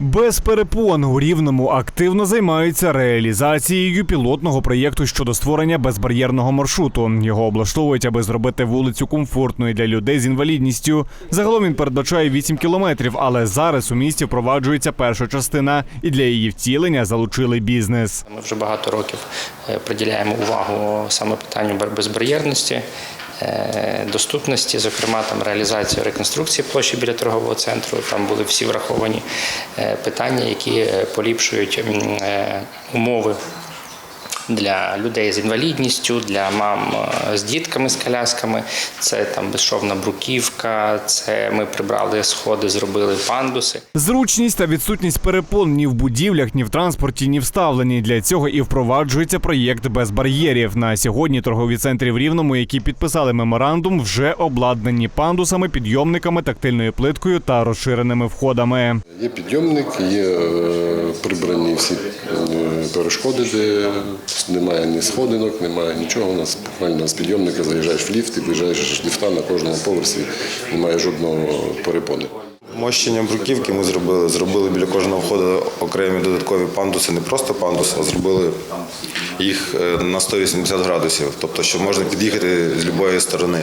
Без перепон у рівному активно займаються реалізацією пілотного проєкту щодо створення безбар'єрного маршруту. Його облаштовують, аби зробити вулицю комфортною для людей з інвалідністю. Загалом він передбачає 8 кілометрів, але зараз у місті впроваджується перша частина, і для її втілення залучили бізнес. Ми вже багато років е, приділяємо увагу саме питанню бар- безбар'єрності, доступності, зокрема там реалізацію реконструкції площі біля торгового центру. Там були всі враховані е, питання, які е, поліпшують е, умови. Для людей з інвалідністю, для мам е, з дітками з колясками, це там безшовна бруківка, це ми прибрали сходи, зробили пандуси. Зручність та відсутність перепон ні в будівлях, ні в транспорті, ні вставлені. Для цього і впроваджується проєкт без бар'єрів. На сьогодні торгові центри в Рівному, які підписали меморандум, вже обладнані пандусами, підйомниками, тактильною плиткою та розширеними входами. Є підйомник, є е, прибрані всі е, перешкоди, немає ні сходинок, немає нічого. У нас буквально з підйомника заїжджаєш в ліфт і виїжджаєш з ліфта на кожному поверсі, немає жодного перепони. Мощення бруківки ми зробили. Зробили біля кожного входу окремі додаткові пандуси, не просто пандуси, а зробили їх е, на 180 градусів, тобто, що можна під'їхати з будь-якої сторони.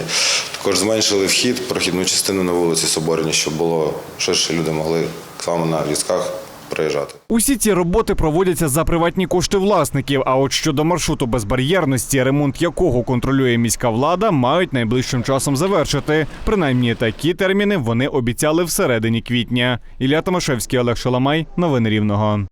Також зменшили вхід, прохідну частину на вулиці Соборні, щоб було ширше люди могли саме на візках проїжджати. Усі ці роботи проводяться за приватні кошти власників. А от щодо маршруту безбар'єрності, ремонт якого контролює міська влада, мають найближчим часом завершити. Принаймні такі терміни вони обіцяли всередині квітня. Ілля Томашевський, Олег Шаламай. Новини Рівного.